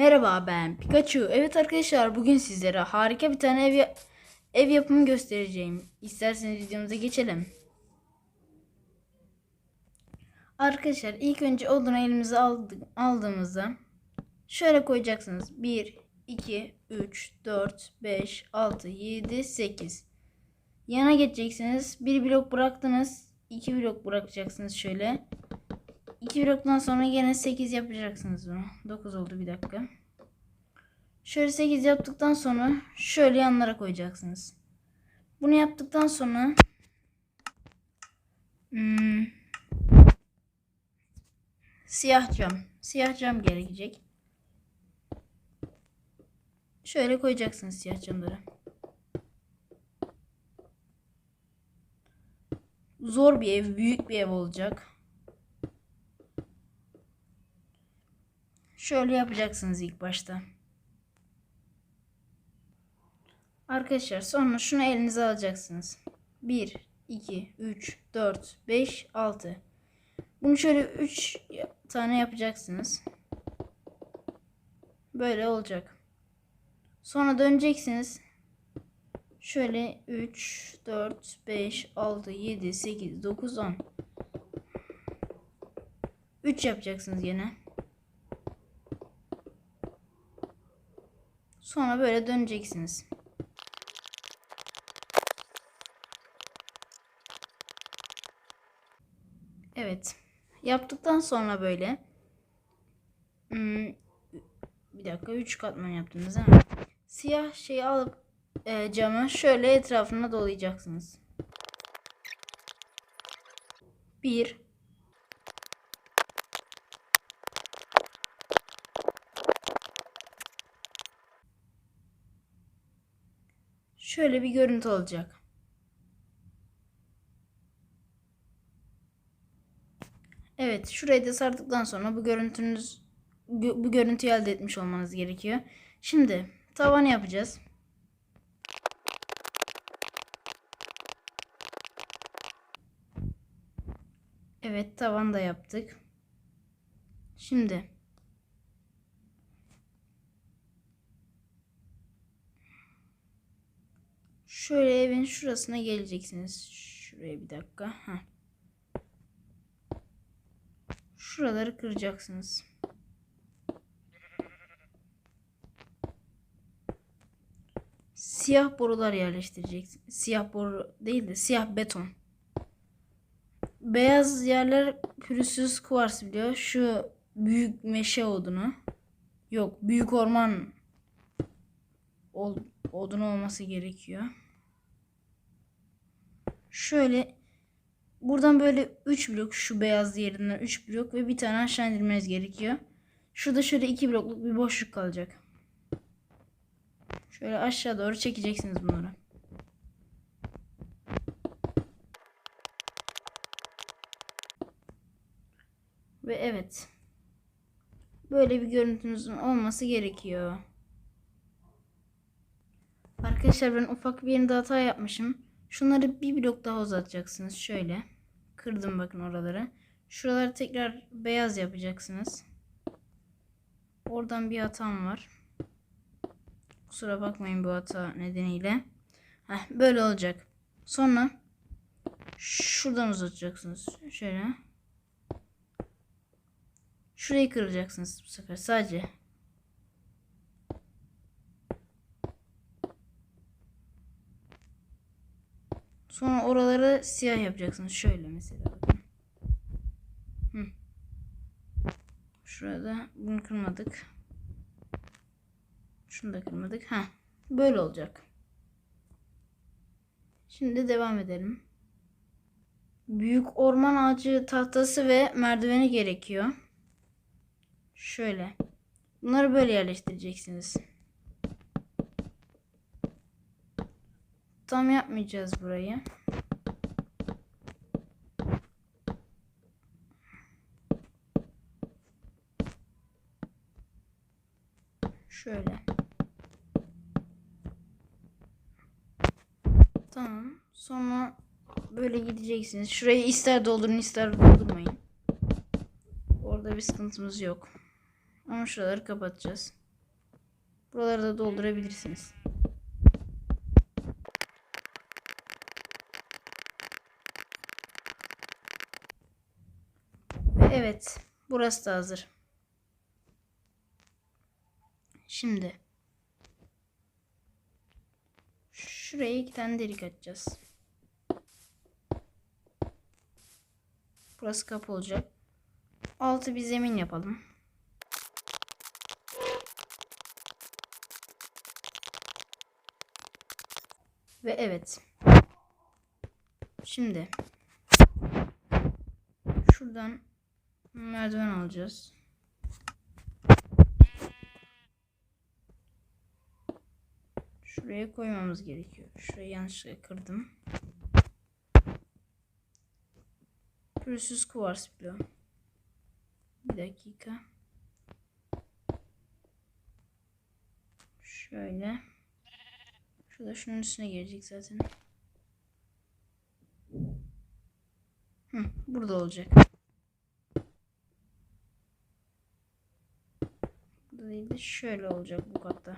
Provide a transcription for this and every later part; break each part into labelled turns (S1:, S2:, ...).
S1: Merhaba ben Pikachu. Evet arkadaşlar bugün sizlere harika bir tane ev, ev yapımı göstereceğim. İsterseniz videomuza geçelim. Arkadaşlar ilk önce odunu elimize aldık, aldığımızda şöyle koyacaksınız. 1, 2, 3, 4, 5, 6, 7, 8. Yana geçeceksiniz. Bir blok bıraktınız. 2 blok bırakacaksınız şöyle. 2 bloktan sonra yine 8 yapacaksınız bunu. 9 oldu bir dakika. Şöyle 8 yaptıktan sonra şöyle yanlara koyacaksınız. Bunu yaptıktan sonra hmm, siyah cam. Siyah cam gerekecek. Şöyle koyacaksınız siyah camları. Zor bir ev, büyük bir ev olacak. Şöyle yapacaksınız ilk başta. Arkadaşlar sonra şunu elinize alacaksınız. 1, 2, 3, 4, 5, 6. Bunu şöyle 3 tane yapacaksınız. Böyle olacak. Sonra döneceksiniz. Şöyle 3, 4, 5, 6, 7, 8, 9, 10. 3 yapacaksınız yine. Sonra böyle döneceksiniz. Evet. Yaptıktan sonra böyle hmm, bir dakika 3 katman yaptınız ha. Siyah şeyi alıp e, camı şöyle etrafına dolayacaksınız. 1 Şöyle bir görüntü olacak. Evet, şurayı da sardıktan sonra bu görüntünüz gö- bu görüntüyü elde etmiş olmanız gerekiyor. Şimdi tavanı yapacağız. Evet, tavan da yaptık. Şimdi Şöyle evin şurasına geleceksiniz. Şuraya bir dakika. Heh. Şuraları kıracaksınız. Siyah borular yerleştireceksiniz. Siyah boru değil de siyah beton. Beyaz yerler pürüzsüz kuvars biliyor. Şu büyük meşe odunu. Yok büyük orman odunu olması gerekiyor. Şöyle buradan böyle 3 blok şu beyaz yerinden 3 blok ve bir tane aşağı indirmeniz gerekiyor. Şurada şöyle 2 blokluk bir boşluk kalacak. Şöyle aşağı doğru çekeceksiniz bunları. Ve evet. Böyle bir görüntünüzün olması gerekiyor. Arkadaşlar ben ufak bir yerinde hata yapmışım. Şunları bir blok daha uzatacaksınız. Şöyle. Kırdım bakın oraları. Şuraları tekrar beyaz yapacaksınız. Oradan bir hatam var. Kusura bakmayın bu hata nedeniyle. Heh, böyle olacak. Sonra şuradan uzatacaksınız. Şöyle. Şurayı kıracaksınız bu sefer. Sadece Sonra oraları siyah yapacaksınız. Şöyle mesela. Şurada bunu kırmadık. Şunu da kırmadık. Ha, böyle olacak. Şimdi devam edelim. Büyük orman ağacı tahtası ve merdiveni gerekiyor. Şöyle. Bunları böyle yerleştireceksiniz. Tam yapmayacağız burayı. Şöyle. Tamam. Sonra böyle gideceksiniz. Şurayı ister doldurun ister doldurmayın. Orada bir sıkıntımız yok. Ama şuraları kapatacağız. Buraları da doldurabilirsiniz. Ve evet, burası da hazır. Şimdi şuraya iki tane delik açacağız. Burası kapı olacak. Altı bir zemin yapalım. Ve evet. Şimdi şuradan merdiven alacağız. Şuraya koymamız gerekiyor. Şurayı yanlışlıkla kırdım. Pürüzsüz kuvars bloğu. Bir dakika. Şöyle. Şurada şunun üstüne gelecek zaten. Hı, burada olacak. De şöyle olacak bu katta.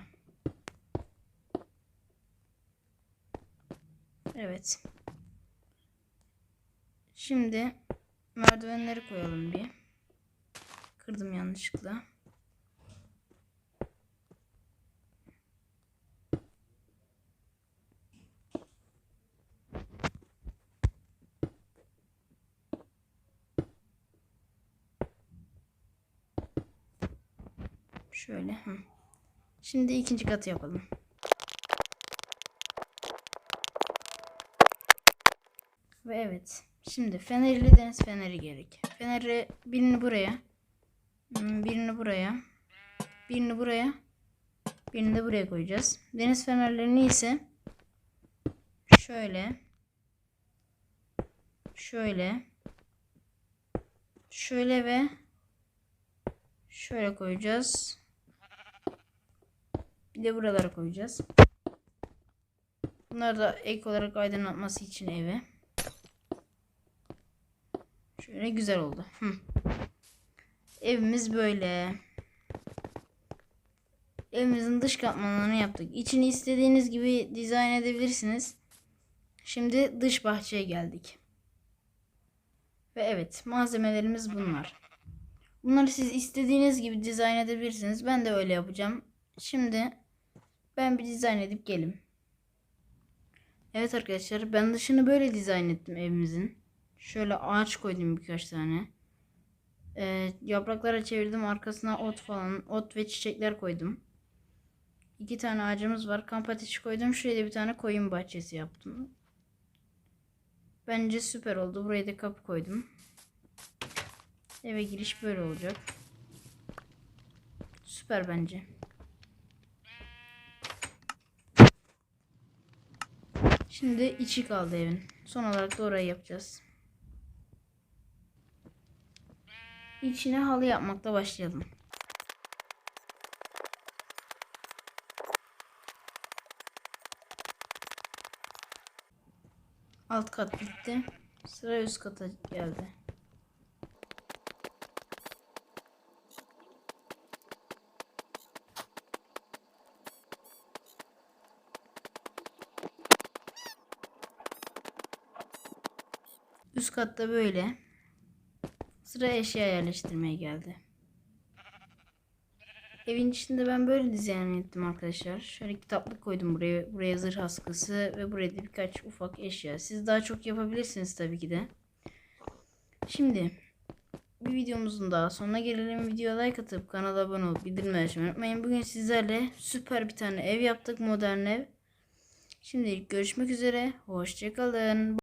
S1: Evet. Şimdi merdivenleri koyalım bir. Kırdım yanlışlıkla. Şöyle. Şimdi ikinci katı yapalım. Ve evet. Şimdi fenerli deniz feneri gerek. Feneri birini buraya. hmm, Birini buraya. Birini buraya. Birini de buraya koyacağız. Deniz fenerlerini ise şöyle şöyle şöyle ve şöyle koyacağız. Bir de buralara koyacağız. Bunlar da ek olarak aydınlatması için eve. Şöyle güzel oldu. Hı. Evimiz böyle. Evimizin dış katmanlarını yaptık. İçini istediğiniz gibi dizayn edebilirsiniz. Şimdi dış bahçeye geldik. Ve evet malzemelerimiz bunlar. Bunları siz istediğiniz gibi dizayn edebilirsiniz. Ben de öyle yapacağım. Şimdi ben bir dizayn edip gelim. Evet arkadaşlar ben dışını böyle dizayn ettim evimizin. Şöyle ağaç koydum birkaç tane. Ee, yapraklara çevirdim arkasına ot falan ot ve çiçekler koydum. İki tane ağacımız var. Kamp ateşi koydum. Şuraya bir tane koyun bahçesi yaptım. Bence süper oldu. Buraya da kapı koydum. Eve giriş böyle olacak. Süper bence. Şimdi içi kaldı evin. Son olarak da orayı yapacağız. İçine halı yapmakla başlayalım. Alt kat bitti. Sıra üst kata geldi. Üst katta böyle. Sıra eşya yerleştirmeye geldi. Evin içinde ben böyle dizayn ettim arkadaşlar. Şöyle kitaplık koydum buraya. Buraya zırh askısı ve buraya da birkaç ufak eşya. Siz daha çok yapabilirsiniz tabii ki de. Şimdi bir videomuzun daha sonuna gelelim. Videoya like atıp kanala abone olup bildirimleri açmayı unutmayın. Bugün sizlerle süper bir tane ev yaptık. Modern ev. Şimdilik görüşmek üzere. Hoşçakalın.